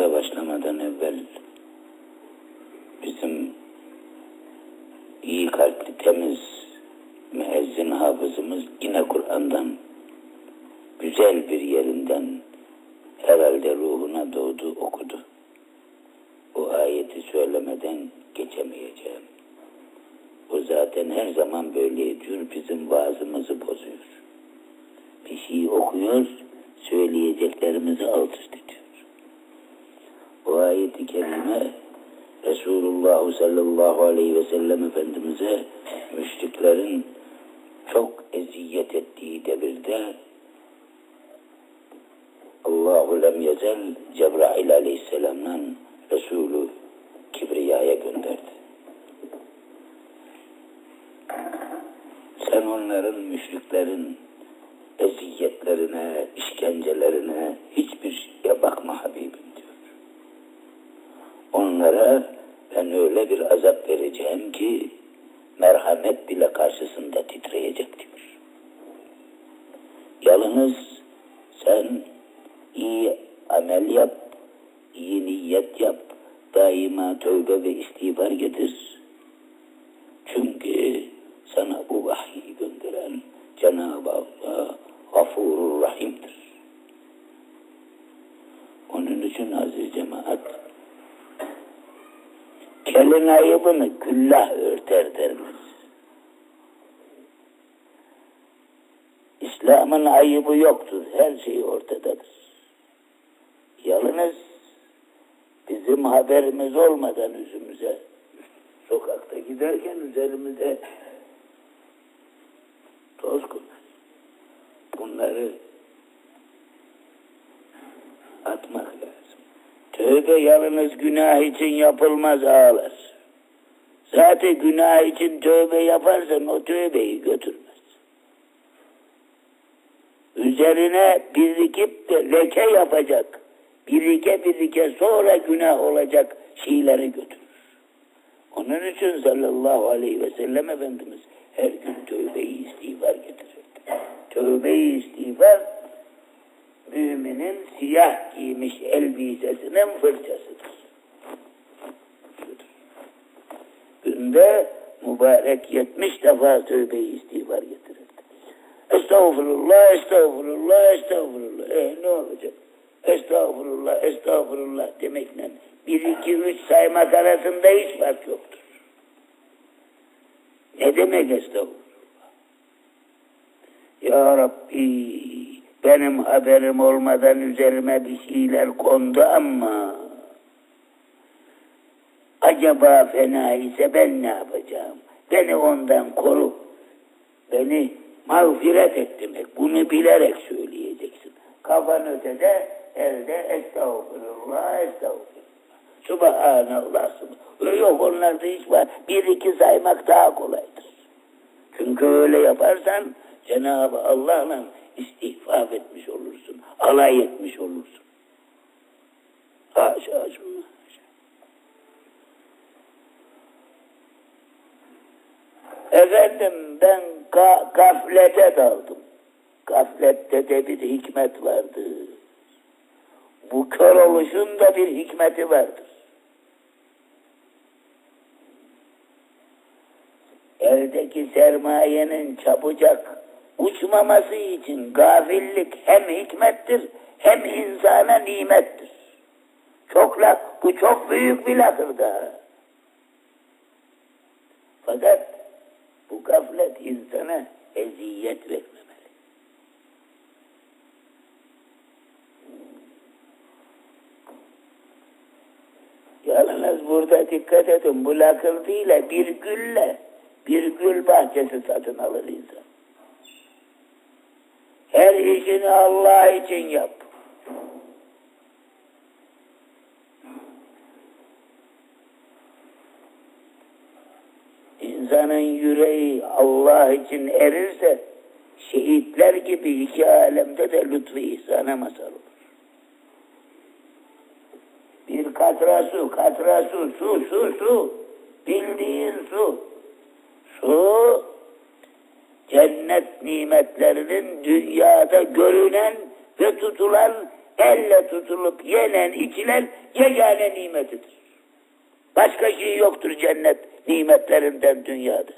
namaza başlamadan evvel bizim iyi kalpli temiz müezzin hafızımız yine Kur'an'dan güzel bir yerinden herhalde ruhuna doğdu okudu. O ayeti söylemeden geçemeyeceğim. O zaten her zaman böyle ediyor, bizim vaazımızı bozuyor. Bir şey okuyor, söyleyeceklerimizi alt üst ediyor. Ayeti kerime Resulullah sallallahu aleyhi ve sellem Efendimiz'e müşriklerin çok eziyet ettiği devirde Allahu lem yezel Cebrail aleyhisselamla Resulü Kibriya'ya gönderdi. Sen onların, müşriklerin eziyetlerine, işkencelerine hiçbir şeye bakma Habibim. Onlara ben öyle bir azap vereceğim ki merhamet bile karşısında titreyecek diyor. Yalnız sen iyi amel yap, iyi niyet yap, daima tövbe ve istiğfar getir. Çünkü sana bu vahyi gönderen Cenab-ı Allah kelin ayıbını küllah örter derler. İslam'ın ayıbı yoktur. Her şey ortadadır. Yalnız bizim haberimiz olmadan yüzümüze sokakta giderken üzerimize toz konar. Bunları atmak lazım. Tövbe yalnız günah için yapılmaz ağlar. Zaten günah için tövbe yaparsan o tövbeyi götürmez. Üzerine birikip de leke yapacak. Birike birike sonra günah olacak şeyleri götürür. Onun için sallallahu aleyhi ve sellem Efendimiz her gün tövbe-i istiğfar getirirdi. Tövbe-i istiğfar müminin siyah giymiş elbisesinin fırçasıdır. Günde mübarek yetmiş defa tövbe-i istiğfar getirirdi. Estağfurullah, estağfurullah, estağfurullah. E ne olacak? Estağfurullah, estağfurullah demekle bir, iki, üç saymak arasında hiç fark yoktur. Ne demek estağfurullah? Ya Rabbi benim haberim olmadan üzerime bir şeyler kondu ama acaba fena ise ben ne yapacağım? Beni ondan koru. Beni mağfiret et demek. Bunu bilerek söyleyeceksin. Kafan ötede elde estağfurullah estağfurullah. Subhanallah. subhanallah. Yok onlarda hiç var. Bir iki saymak daha kolaydır. Çünkü öyle yaparsan Cenab-ı Allah'la istihfaf etmiş olursun. Alay etmiş olursun. Haşa haşa. Efendim ben ka gaflete daldım. Gaflette de bir hikmet vardı. Bu kör oluşun da bir hikmeti vardır. Eldeki sermayenin çabucak uçmaması için gafillik hem hikmettir hem insana nimettir. Çok laf, bu çok büyük bir laftır da. Fakat bu gaflet insana eziyet vermemeli. Yalnız burada dikkat edin bu lakırtıyla bir gülle bir gül bahçesi satın alır insan. Her işini Allah için yap. İnsanın yüreği Allah için erirse şehitler gibi iki alemde de lütfu ihsana mazhar olur. Bir katra su, katra su, su, su, su. Bildiğin su. Su, cennet nimetlerinin dünyada görünen ve tutulan elle tutulup yenen içilen yegane nimetidir. Başka şey yoktur cennet nimetlerinden dünyada.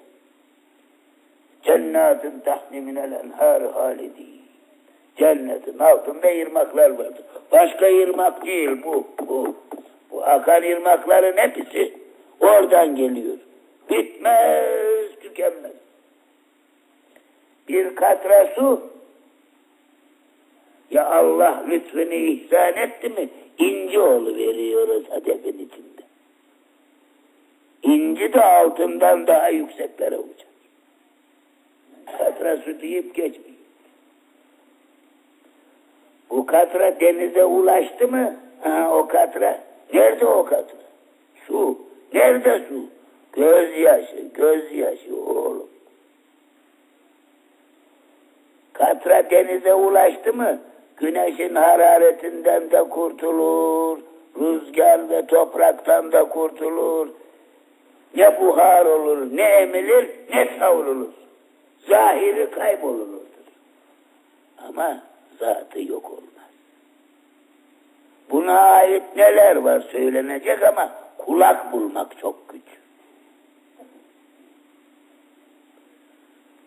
Cennetin tahni minel enhar halidi. Cennetin altında ırmaklar vardır. Başka ırmak değil bu. Bu, bu akan ırmakların hepsi oradan geliyor. Bitmez, tükenmez. Bir katra su ya Allah lütfunu ihsan etti mi oğlu veriyoruz hedefin içinde. İnci de altından daha yükseklere uçar. Katra su deyip geçmeyin. Bu katra denize ulaştı mı? Ha, o katra. Nerede o katra? Su. Nerede su? Gözyaşı, gözyaşı oğlum. Katra denize ulaştı mı? Güneşin hararetinden de kurtulur. Rüzgar ve topraktan da kurtulur. Ne buhar olur, ne emilir, ne savrulur. Zahiri kaybolur. Ama zatı yok olmaz. Buna ait neler var söylenecek ama kulak bulmak çok güç.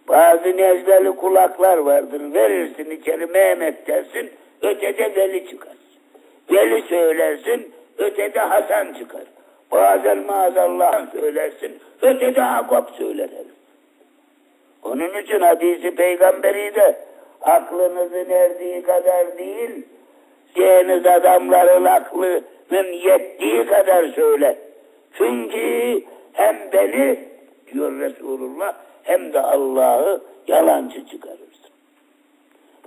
Bazı nezleli kulaklar vardır. Verirsin içeri Mehmet dersin, ötede Veli çıkar. Veli söylersin, ötede Hasan çıkar. Bazen maazallah söylersin, ötede Hakop söyler. Onun için hadisi peygamberi de aklınızın erdiği kadar değil, diyeniz adamların aklının yettiği kadar söyle. Çünkü hem beni diyor Resulullah hem de Allah'ı yalancı çıkarırsın.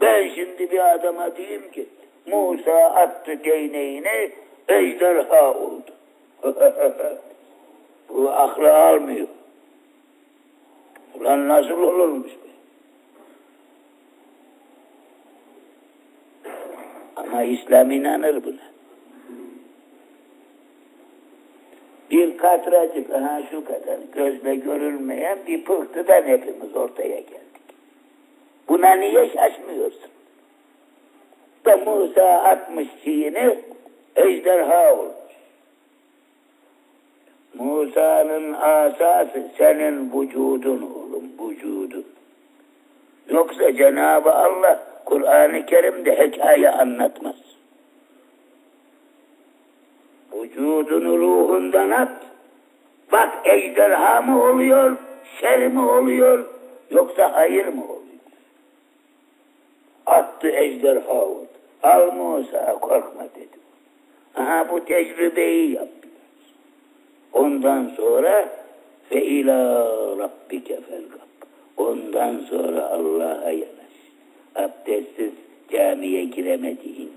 Ben şimdi bir adama diyeyim ki Musa attı değneğini ejderha oldu. Bu aklı almıyor. Ulan nasıl olurmuş bu? Ama İslam inanır buna. Bir katracık, aha şu kadar gözle görülmeyen bir pıhtıdan hepimiz ortaya geldik. Buna niye şaşmıyorsun? Da Musa atmış şeyini, ejderha olmuş. Musa'nın asası senin vücudun oğlum, vücudun. Yoksa Cenab-ı Allah Kur'an-ı Kerim'de hikaye anlatmaz. Vücudunu ruhundan at. Bak ejderha mı oluyor, şer mi oluyor, yoksa hayır mı oluyor? Attı ejderha oldu. Al Musa korkma dedi. Aha bu tecrübeyi yap. Ondan sonra ve ila rabbike felgab. Ondan sonra Allah'a yanaş. Abdestsiz camiye giremediğin.